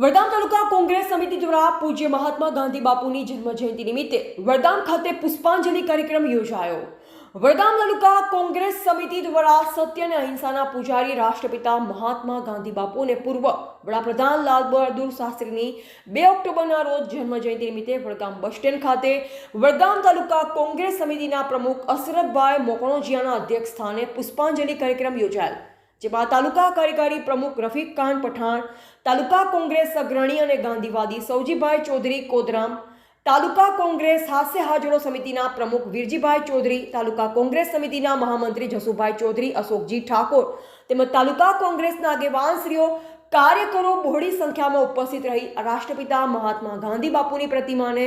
વડગામ તાલુકા કોંગ્રેસ સમિતિ દ્વારા પૂજ્ય મહાત્મા ગાંધી બાપુની જન્મ જયંતિ નિમિત્તે વડગામ ખાતે પુષ્પાંજલિ કાર્યક્રમ યોજાયો. વડગામ તાલુકા કોંગ્રેસ સમિતિ દ્વારા સત્ય અને અહિંસાના પૂજારી રાષ્ટ્રપિતા મહાત્મા ગાંધી બાપુ અને પૂર્વ વડાપ્રધાન લાલ બહાદુર શાસ્ત્રીની બે ઓક્ટોબરના રોજ જન્મજયંતિ નિમિત્તે વડગામ બસ સ્ટેન્ડ ખાતે વડગામ તાલુકા કોંગ્રેસ સમિતિના પ્રમુખ અશરફભાઈ મોકણોજીયાના અધ્યક્ષ સ્થાને પુષ્પાંજલિ કાર્યક્રમ યોજાયેલ જેમાં તાલુકા કાર્યકારી પ્રમુખ રફીક ખાન પઠાણ, તાલુકા કોંગ્રેસ અગ્રણી અને ગાંધીવાદી સૌજીભાઈ ચૌધરી કોદરામ, તાલુકા કોંગ્રેસ હાસ્ય હાજરો સમિતિના પ્રમુખ વીરજીભાઈ ચૌધરી, તાલુકા કોંગ્રેસ સમિતિના મહામંત્રી જસુભાઈ ચૌધરી, અશોકજી ઠાકોર તેમજ તાલુકા કોંગ્રેસના આગેવાનશ્રીઓ, કાર્યકરો બહોળી સંખ્યામાં ઉપસ્થિત રહી રાષ્ટ્રપિતા મહાત્મા ગાંધી બાપુની પ્રતિમાને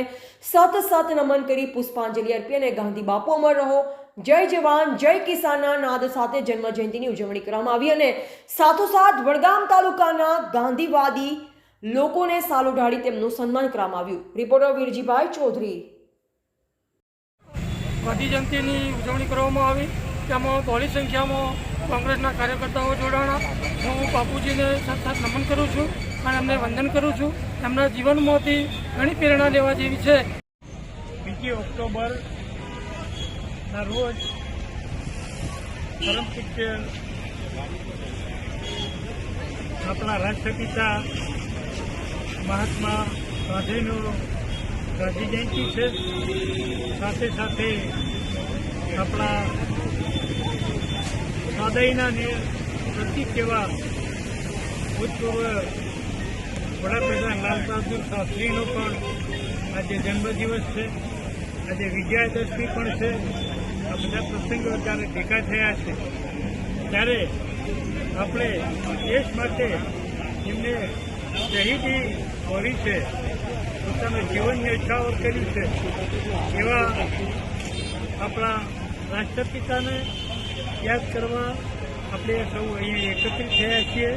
સત સત નમન કરી પુષ્પાંજલિ અર્પી અને ગાંધી બાપુ અમર રહો. જય જવાન જય કિસાનના નાદ સાથે જન્મ જયંતિની ઉજવણી કરવામાં આવી અને સાથોસાથ વડગામ તાલુકાના ગાંધીવાદી લોકોને સાલ ઉઢાડી તેમનું સન્માન કરવામાં આવ્યું. રિપોર્ટર વીરજીભાઈ ચૌધરી. ગાંધી જયંતિની ઉજવણી કરવામાં આવી. તેમાં બહોળી સંખ્યામાં કોંગ્રેસના કાર્યકર્તાઓ જોડાણા. હું બાપુજીને સાથ સાથ નમન કરું છું અને એમને વંદન કરું છું. એમના જીવનમાંથી ઘણી પ્રેરણા લેવા જેવી છે. બીજી ઓક્ટોબર ના, રોજ. પરમ પૂજ્ય આપણા રાષ્ટ્રપિતા મહાત્મા ગાંધીનો ગાંધી જયંતિ છે. સાથે સાથે આપણા સ્વાદયના પ્રતિક એવા ભૂતપૂર્વ વડાપ્રધાન લાલ બહાદુર શાસ્ત્રીનો પણ આજે જન્મદિવસ છે. આજે વિજયાદશમી પણ છે. આ બધા પ્રસંગો ત્યારે ભેગા થયા છે. ત્યારે આપણે દેશ માટે એમને શહીદી હોરી છે. પોતાનું જીવન ન્યૌછાવર કર્યું છે. એવા આપણા રાષ્ટ્રપિતાને યાદ કરવા આપણે સૌ અહીંયા એકત્રિત થયા છીએ.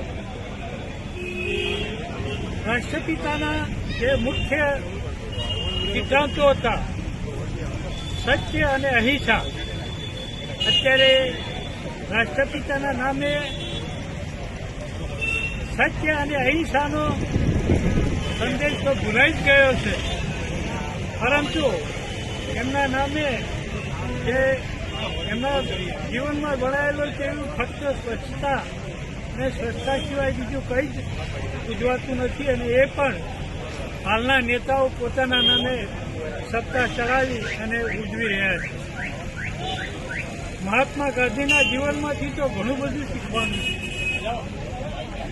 રાષ્ટ્રપિતાના જે મુખ્ય સિદ્ધાંતો હતા સત્ય અને અહિંસા. અત્યારે રાષ્ટ્રપિતાના નામે સત્ય અને અહિંસાનો સંદેશ તો ભૂલાઈ જ ગયો છે. પરંતુ એમના નામે જે એમના જીવનમાં વળાયેલો છે એવું ફક્ત સ્વચ્છતા અને સ્વચ્છતા સિવાય બીજું કંઈ જ ઉજવાતું નથી અને એ પણ હાલના નેતાઓ પોતાના નામે સત્તા ચલાવી અને ઉજવી રહ્યા છે. મહાત્મા ગાંધીના જીવનમાંથી તો ઘણું બધું શીખવાનું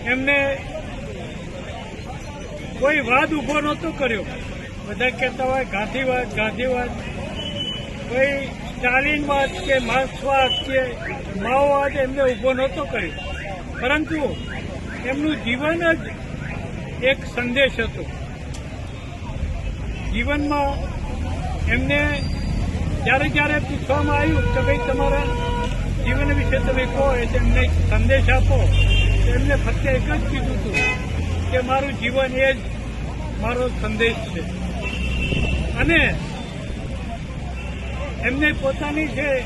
એમને કોઈ વાદ ઊભો નહોતો કર્યો. બધા કહેતા હોય ગાંધીવાદ ગાંધીવાદ. કોઈ સ્ટાલિનવાદ કે માર્ક્સવાદ કે માઓવાદ એમને ઊભો નહોતો કર્યો. પરંતુ એમનું જીવન જ એક સંદેશ હતો. જીવનમાં એમને જ્યારે જ્યારે પૂછવામાં આવ્યું કે ભાઈ તમારા જીવન વિશે તમે કહો એટલે એમને સંદેશ આપો. એમને ફક્ત એક જ કીધું હતું કે મારું જીવન એ જ મારો સંદેશ છે. અને એમને પોતાની જે